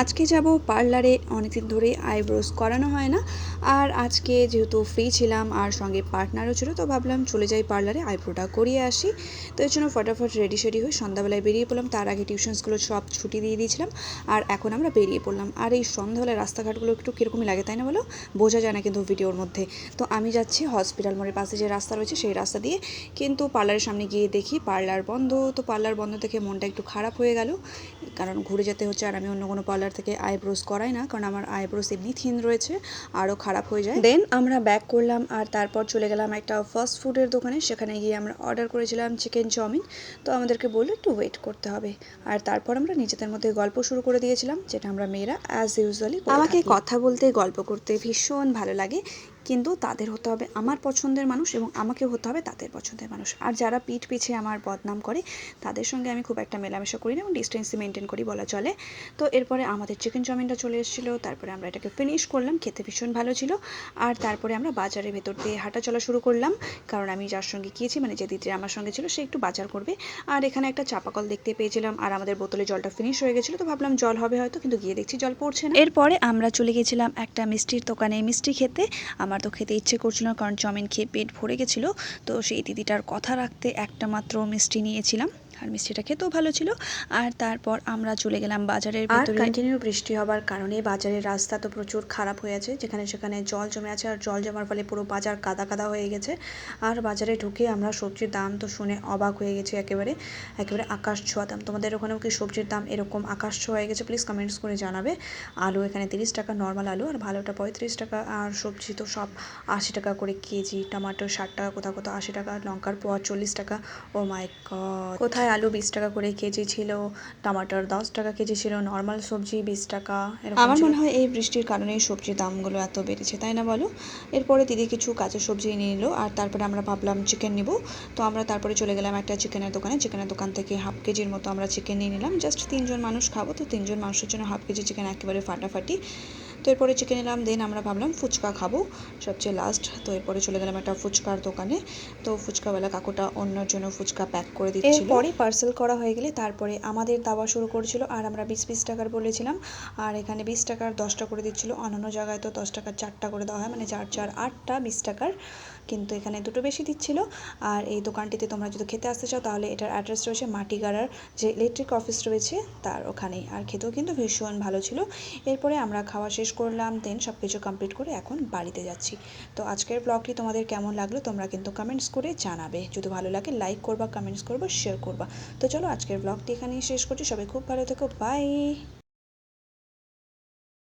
আজকে যাব পার্লারে, অনেকদিন ধরে আইব্রোজ করানো হয় না। আর আজকে যেহেতু ফ্রি ছিলাম, আর সঙ্গে পার্টনারও ছিল, তো ভাবলাম চলে যাই পার্লারে, আইব্রোটা করিয়ে আসি। তো এর জন্য ফটাফট রেডি সেডি হয়ে সন্ধ্যাবেলায় বেরিয়ে পড়লাম। তার আগে টিউশনসগুলো সব ছুটি দিয়ে দিয়েছিলাম, আর এখন আমরা বেরিয়ে পড়লাম। আর এই সন্ধ্যাবেলায় রাস্তাঘাটগুলো একটু কীরকমই লাগে তাই না বলো? বোঝা যায় না কিন্তু ভিডিওর মধ্যে। তো আমি যাচ্ছি হসপিটাল মোড়ের পাশে যে রাস্তা রয়েছে, সেই রাস্তা দিয়ে। কিন্তু পার্লারের সামনে গিয়ে দেখি পার্লার বন্ধ। তো পার্লার বন্ধ থেকে মনটা একটু খারাপ হয়ে গেল। কারণ ঘুরে যেতে হচ্ছে, আর আমি অন্য কোনো পার্লার থেকে আইব্রোজ করাই না কারণ আমার আইব্রোজ এমনি থিন রয়েছে আরও খারাপ হয়ে যায়। দেন আমরা ব্যাক করলাম আর তারপর চলে গেলাম একটা ফাস্ট ফুডের দোকানে সেখানে গিয়ে আমরা অর্ডার করেছিলাম চিকেন চাউমিন তো আমাদেরকে বলল একটু ওয়েট করতে হবে। আর তারপর আমরা নিজেদের মধ্যে গল্প শুরু করে দিয়েছিলাম যেটা আমরা মেয়েরা অ্যাজ ইউজুয়ালি আমাকে কথা বলতে গল্প করতে ভীষণ ভালো লাগে। কিন্তু তাদের হতে হবে আমার পছন্দের মানুষ এবং আমাকেও হতে হবে তাদের পছন্দের মানুষ। আর যারা পিঠ পিছিয়ে আমার বদনাম করে, তাদের সঙ্গে আমি খুব একটা মেলামেশা করি না এবং ডিস্টেন্সি মেনটেন করি বলা চলে। তো এরপরে আমাদের চিকেন চাউমিনটা চলে এসেছিল, তারপরে আমরা এটাকে ফিনিশ করলাম, খেতে ভীষণ ভালো ছিল। আর তারপরে আমরা বাজারের ভেতর দিয়ে হাঁটা চলা শুরু করলাম, কারণ আমি যার সঙ্গে গিয়েছি মানে যে দিদিরা আমার সঙ্গে ছিল, সে একটু বাজার করবে। আর এখানে একটা চাপাকল দেখতে পেয়েছিলাম, আর আমাদের বোতলে জলটা ফিনিশ হয়ে গেছিল, তো ভাবলাম জল হবে হয়তো, কিন্তু গিয়ে দেখছি জল পড়ছে না। এরপরে আমরা চলে গেছিলাম একটা মিষ্টির দোকানে, মিষ্টি খেতে। আমার তো খেতে ইচ্ছে করছিল না, কারণ চাউমিন খেয়ে পেট ভরে গেছিল। তো সেই দিদিটার কথা রাখতে একটা মাত্র মিষ্টি নিয়েছিলাম। আর মিষ্টিটা খেতেও ভালো ছিল। আর তারপর আমরা চলে গেলাম বাজারের আর কন্টিনিউ বৃষ্টি হবার কারণে বাজারের রাস্তা তো প্রচুর খারাপ হয়ে আছে। যেখানে সেখানে জল জমে আছে আর জল জমার ফলে পুরো বাজার কাদা কাদা হয়ে গেছে। আর বাজারে ঢুকে আমরা সবজির দাম তো শুনে অবাক হয়ে গেছি একেবারে। একেবারে আকাশ ছোঁয়া। দাম তোমাদের ওখানেও কি সবজির দাম এরকম আকাশ ছোঁয়া হয়ে গেছে? প্লিজ কমেন্টস করে জানাবে। আলু এখানে তিরিশ টাকা নর্মাল আলু আর ভালোটা পঁয়ত্রিশ টাকা। আর সবজি তো সব আশি টাকা করে কেজি। টমাটো ষাট টাকা কোথাও কোথাও আশি টাকা লঙ্কার পোয়া চল্লিশ টাকা। ও মাই গড কোথায় আলু বিশ টাকা করে কেজি ছিল টমাটোর দশ টাকা কেজি ছিল নর্মাল সবজি বিশ টাকা আমার মনে হয় এই বৃষ্টির কারণেই সবজির দামগুলো এত বেড়েছে তাই না বলো? এরপরে দিদি কিছু কাঁচা সবজি নিয়ে নিল আর তারপরে আমরা ভাবলাম চিকেন নিব। তো আমরা তারপরে চলে গেলাম একটা চিকেনের দোকানে। চিকেনের দোকান থেকে হাফ কেজির মতো আমরা চিকেন নিয়ে নিলাম। জাস্ট তিনজন মানুষ খাব তো তিনজন মানুষের জন্য হাফ কেজি চিকেন একেবারে ফাটাফাটি। তো এরপরে চিকেন নিলাম দেন আমরা ভাবলাম ফুচকা খাব। সবচেয়ে লাস্ট তো এরপরে চলে গেলাম একটা ফুচকার দোকানে। তো ফুচকাওয়ালা কাকুটা অন্যর জন্য ফুচকা প্যাক করে দিচ্ছিল। পরে পার্সেল করা হয়ে গেলে তারপরে আমাদের দাওয়া শুরু করেছিল, আর আমরা বিশ বিশ টাকার বলেছিলাম। আর এখানে বিশ টাকার দশটা করে দিচ্ছিল, অন্যান্য জায়গায় তো দশ টাকার চারটা করে দেওয়া হয় মানে চার চার, আটটা বিশ টাকার। কিন্তু এখানে দুটো বেশি দিচ্ছিল। আর এই দোকানটিতে তোমরা যদি খেতে আসতে চাও, তাহলে এটার অ্যাড্রেস রয়েছে মাটিগাড়ার যে ইলেকট্রিক অফিস রয়েছে, তার ওখানেই। আর খেতেও কিন্তু ভীষণ ভালো ছিল। এরপরে আমরা খাওয়া শেষ করলাম দেন সব কিছু কমপ্লিট করে এখন বাড়িতে যাচ্ছি। তো আজকের ব্লগটি তোমাদের কেমন লাগল তোমরা কিন্তু কমেন্টস করে জানাবে। যদি ভালো লাগে লাইক করবা কমেন্টস করবা শেয়ার করবা। তো চলো আজকের ব্লগটি এখানেই শেষ করছি। সবাই খুব ভালো থেকো বাই